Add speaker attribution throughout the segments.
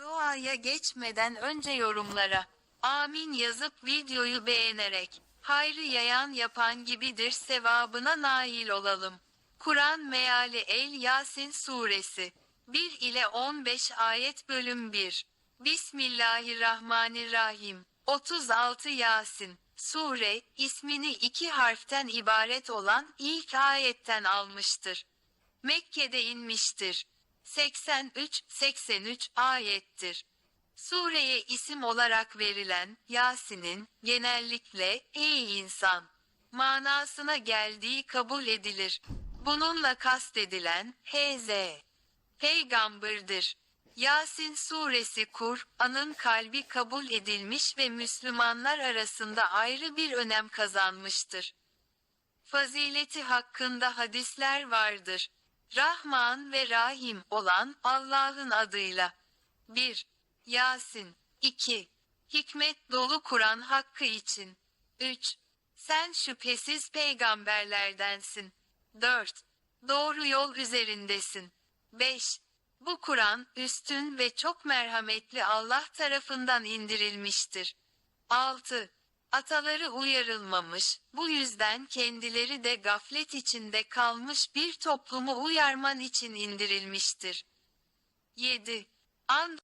Speaker 1: Duaya geçmeden önce yorumlara amin yazıp videoyu beğenerek hayrı yayan yapan gibidir sevabına nail olalım. Kur'an meali El Yasin suresi 1 ile 15 ayet bölüm 1 Bismillahirrahmanirrahim 36 Yasin Sure, ismini iki harften ibaret olan ilk ayetten almıştır. Mekke'de inmiştir. 83-83 ayettir. Sureye isim olarak verilen Yasin'in genellikle ey insan manasına geldiği kabul edilir. Bununla kastedilen Hz. Peygamberdir. Yasin suresi Kur'an'ın kalbi kabul edilmiş ve Müslümanlar arasında ayrı bir önem kazanmıştır. Fazileti hakkında hadisler vardır. Rahman ve Rahim olan Allah'ın adıyla. 1. Yasin 2. Hikmet dolu Kur'an hakkı için. 3. Sen şüphesiz peygamberlerdensin. 4. Doğru yol üzerindesin. 5. Bu Kur'an üstün ve çok merhametli Allah tarafından indirilmiştir. 6. Ataları uyarılmamış, bu yüzden kendileri de gaflet içinde kalmış bir toplumu uyarman için indirilmiştir. 7. And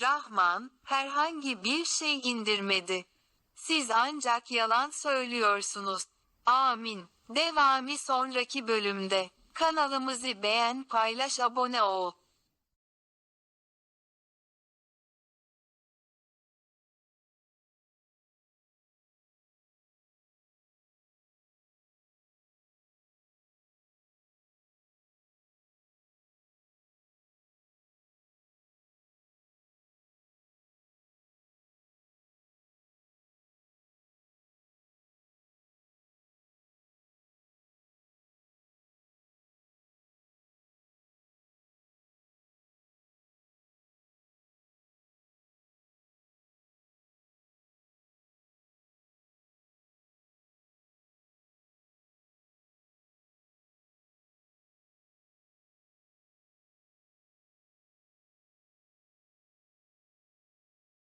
Speaker 1: Rahman, herhangi bir şey indirmedi. Siz ancak yalan söylüyorsunuz. Amin. Devamı sonraki bölümde. Kanalımızı beğen paylaş abone ol.